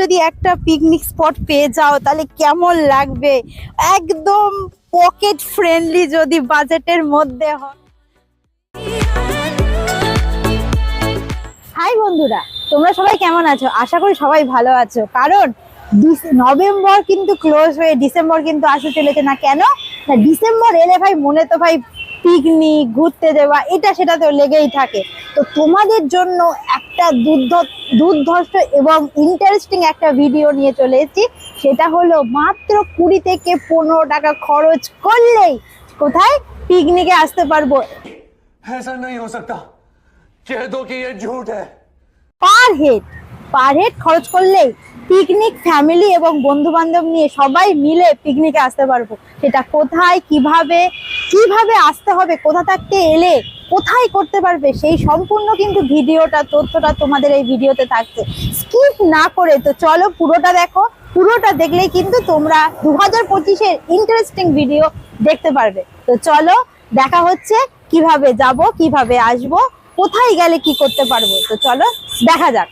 যদি একটা picnic spot পেয়ে যাও, তাহলে কেমন লাগবে? একদম পকেট ফ্রেন্ডলি যদি বাজেটের মধ্যে হয়। হাই বন্ধুরা, তোমরা সবাই কেমন আছো? আশা করি সবাই ভালো আছো। কারণ নভেম্বর কিন্তু ক্লোজ হয়ে, ডিসেম্বর কিন্তু আসতে চলেছে না কেন? ডিসেম্বর এলে ভাই মনে তো ভাই পিকনিক ঘুরতে দেওয়া এটা সেটা তো লেগেই থাকে। তো তোমাদের জন্য একটা দুর্ধর্ষ এবং ইন্টারেস্টিং একটা ভিডিও নিয়ে চলে এসেছি। সেটা হলো মাত্র কুড়ি থেকে পনেরো টাকা খরচ করলেই কোথায় পিকনিকে আসতে পারব। পার হেড পার হেড খরচ করলেই পিকনিক ফ্যামিলি এবং বন্ধু বান্ধব নিয়ে সবাই মিলে পিকনিকে আসতে পারব। সেটা কোথায়, কীভাবে কীভাবে আসতে হবে, কোথা থাকতে এলে, কোথায় করতে পারবে, সেই সম্পূর্ণ কিন্তু ভিডিওটা, তথ্যটা তোমাদের এই ভিডিওতে থাকছে। স্কিপ না করে তো চলো পুরোটা দেখো। পুরোটা দেখলেই কিন্তু তোমরা দু হাজার পঁচিশের ইন্টারেস্টিং ভিডিও দেখতে পারবে। তো চলো দেখা হচ্ছে কীভাবে যাব, কীভাবে আসব, কোথায় গেলে কি করতে পারব। তো চলো দেখা যাক।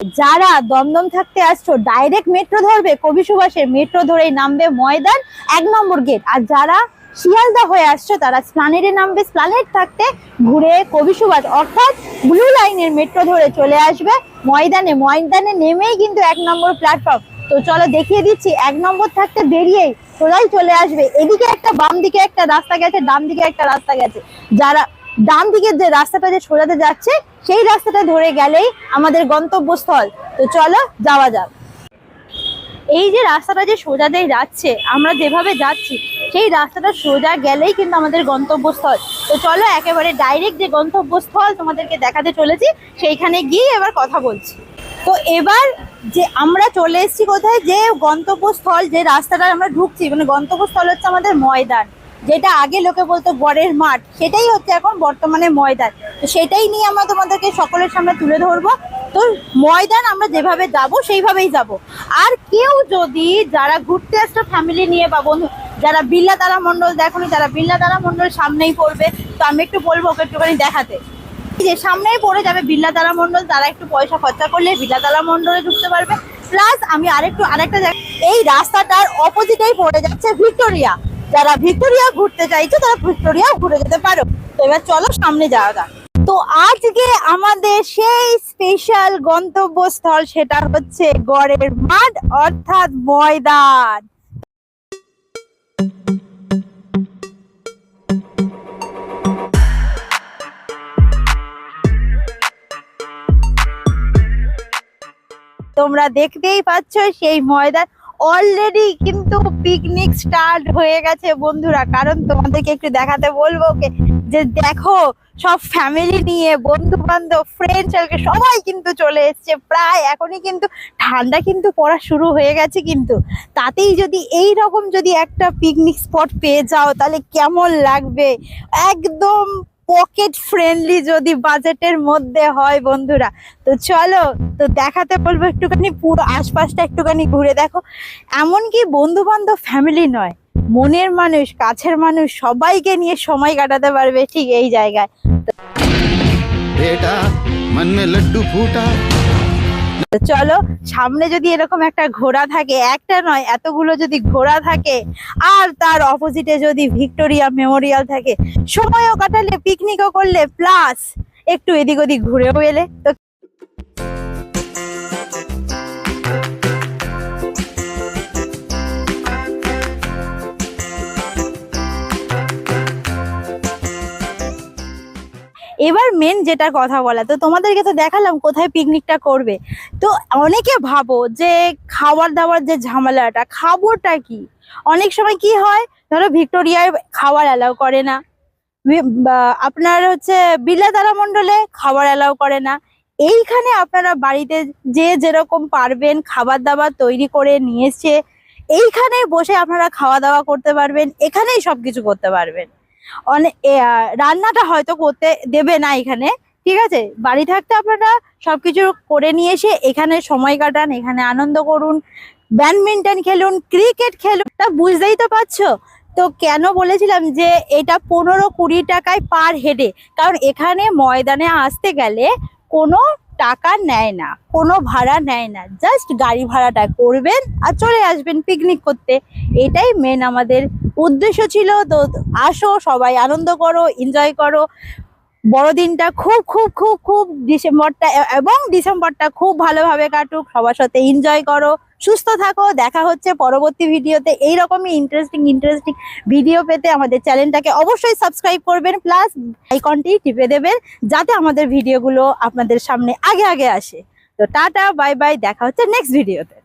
যারা দমদম থাকতে আসছো ডাইরেক্ট মেট্রো ধরবে, কবি সুভাষের মেট্রো ধরেই নামবে ময়দান, এক নম্বর গেট আর যারা শিয়ালদা হয়ে আসছো, তারা স্প্লানেডে নামবে স্প্লানেড থাকতে ঘুরে কবি সুভাষ, অর্থাৎ ব্লু লাইনের মেট্রো ধরে চলে আসবে ময়দানে। ময়দানে নেমেই কিন্তু এক নম্বর প্ল্যাটফর্ম তো চলো দেখিয়ে দিচ্ছি, এক নম্বর থাকতে বেরিয়েই সোজাই চলে আসবে। এদিকে একটা বাম দিকে একটা রাস্তা গেছে ডান দিকে একটা রাস্তা গেছে। যারা ডান দিকের যে রাস্তাটা যে সোজাতে যাচ্ছে, সেই রাস্তাটা ধরে গেলেই আমাদের গন্তব্যস্থল। তো চলো, যাওয়া যাক। এই যে রাস্তাটা যে সোজাতে যাচ্ছে, আমরা যেভাবে যাচ্ছি, সেই রাস্তাটা সোজা গেলেই কিন্তু আমাদের গন্তব্যস্থল। তো চলো, একেবারে ডাইরেক্ট যে গন্তব্যস্থল তোমাদেরকে দেখাতে চলেছি, সেইখানে গিয়ে এবার কথা বলছি। তো এবার যে আমরা চলে এসেছি কোথায়? যে গন্তব্যস্থল, যে রাস্তাটা আমরা ঢুকছি মানে গন্তব্যস্থল হচ্ছে আমাদের ময়দান। যেটা আগে লোকে বলতো বরের মাঠ, সেটাই হচ্ছে এখন বর্তমানে ময়দান। তো সেটাই নিয়ে আমরা তোমাদেরকে সকলের সামনে তুলে ধরবো। তো ময়দান আমরা যেভাবে যাব, সেইভাবেই যাব। আর কেউ যদি যারা ঘুরতে আসতো ফ্যামিলি নিয়ে বা বন্ধু, যারা বিল্লা তারা মণ্ডল দেখোনি যারা বিল্লা তারা মণ্ডল সামনেই পড়বে। তো আমি একটু বলব ওকে একটুখানি দেখাতে। যে সামনেই পড়ে যাবে বিল্লা তারা মণ্ডল, তারা একটু পয়সা খরচা করলে বিল্লা তারা মণ্ডলে ঢুকতে পারবে। প্লাস আমি আরেকটু, আরেকটা এই রাস্তাটার অপোজিটেই পড়ে যাচ্ছে ভিক্টোরিয়া। যারা ভিক্টোরিয়া ঘুরতে চাইছো, তারা ভিক্টোরিয়াও ঘুরে যেতে পারো। তো এবার চলো সামনে যাওয়া যাক। তো আজকে আমাদের সেই স্পেশাল গন্তব্যস্থল সেটা হচ্ছে গড়ের মাঠ, অর্থাৎ ময়দান। তোমরা দেখতেই পাচ্ছ সেই ময়দান। অলরেডি কিন্তু পিকনিক স্টার্ট হয়ে গেছে বন্ধুরা। কারণ তোমাদেরকে একটু দেখাতে বলব ওকে, যে দেখো, সব ফ্যামিলি নিয়ে বন্ধু বান্ধব ফ্রেন্ড সার্কেল সবাই কিন্তু চলে এসছে প্রায়। এখনই কিন্তু ঠান্ডা কিন্তু পড়া শুরু হয়ে গেছে কিন্তু। তাতেই যদি এই রকম যদি একটা পিকনিক স্পট পেয়ে যাও, তাহলে কেমন লাগবে? একদম পকেট ফ্রেন্ডলি যদি বাজেটের মধ্যে হয় বন্ধুরা, তো চলো, তো দেখাতে বলব একটুখানি, পুরো আশপাশটা একটুখানি ঘুরে দেখো। এমনকি বন্ধু বান্ধব ফ্যামিলি নয়, মনের মানুষ, কাছের মানুষ, সবাইকে নিয়ে সময় কাটাতে পারবে ঠিক এই জায়গায়। চলো, সামনে যদি এরকম একটা ঘোড়া থাকে, একটা নয়, এতগুলো যদি ঘোড়া থাকে, আর তার অপোজিটে যদি ভিক্টোরিয়া মেমোরিয়াল থাকে, সময়ও কাটালে পিকনিকও করলে প্লাস একটু এদিক ওদিক ঘুরেও এলে। তো এবার মেন যেটা কথা বলা, তো তোমাদেরকে তো দেখালাম কোথায় পিকনিকটা করবে। তো অনেকে ভাবো যে খাবার দাবার যে ঝামেলাটা, খাবোটা কি? অনেক সময় কি হয়, ধরো ভিক্টোরিয়ায় খাবার অ্যালাউ করে না। আপনার হচ্ছে বিল্লা তারামণ্ডলে খাবার অ্যালাউ করে না। এইখানে আপনারা বাড়িতে যে যেরকম পারবেন খাবার দাবার তৈরি করে নিয়ে এসে, এইখানে বসে আপনারা খাওয়া দাওয়া করতে পারবেন, এখানেই সবকিছু করতে পারবেন। রান্নাটা হয়তো করতে দেবে না এখানে, ঠিক আছে? বাড়ি থাকতে আপনারা সবকিছু করে নিয়ে এসে এখানে সময় কাটান, এখানে আনন্দ করুন, ব্যাডমিন্টন খেলুন, ক্রিকেট খেলুন। তা বুঝতেই তো পারছ? তো কেন বলেছিলাম যে এটা পনেরো কুড়ি টাকায় পার হেডে। কারণ এখানে ময়দানে আসতে গেলে কোনো টাকা নেয় না, কোনো ভাড়া নেয় না। জাস্ট গাড়ি ভাড়াটা করবেন আর চলে আসবেন পিকনিক করতে। এটাই মেন আমাদের উদ্দেশ্য ছিল, তো আসো সবাই, আনন্দ করো এনজয় করো। বড়দিনটা খুব খুব খুব খুব ডিসেম্বরটা এবং ডিসেম্বরটা খুব ভালোভাবে কাটুক। সবার সাথে এনজয় করো, সুস্থ থাকো, দেখা হচ্ছে পরবর্তী ভিডিওতে। এই এইরকমই ইন্টারেস্টিং ইন্টারেস্টিং ভিডিও পেতে আমাদের চ্যানেলটাকে অবশ্যই সাবস্ক্রাইব করবেন প্লাস আইকনটি টিপে দেবেন, যাতে আমাদের ভিডিওগুলো আপনাদের সামনে আগে আগে আসে। তো টাটা বাই বাই দেখা হচ্ছে নেক্সট ভিডিওতে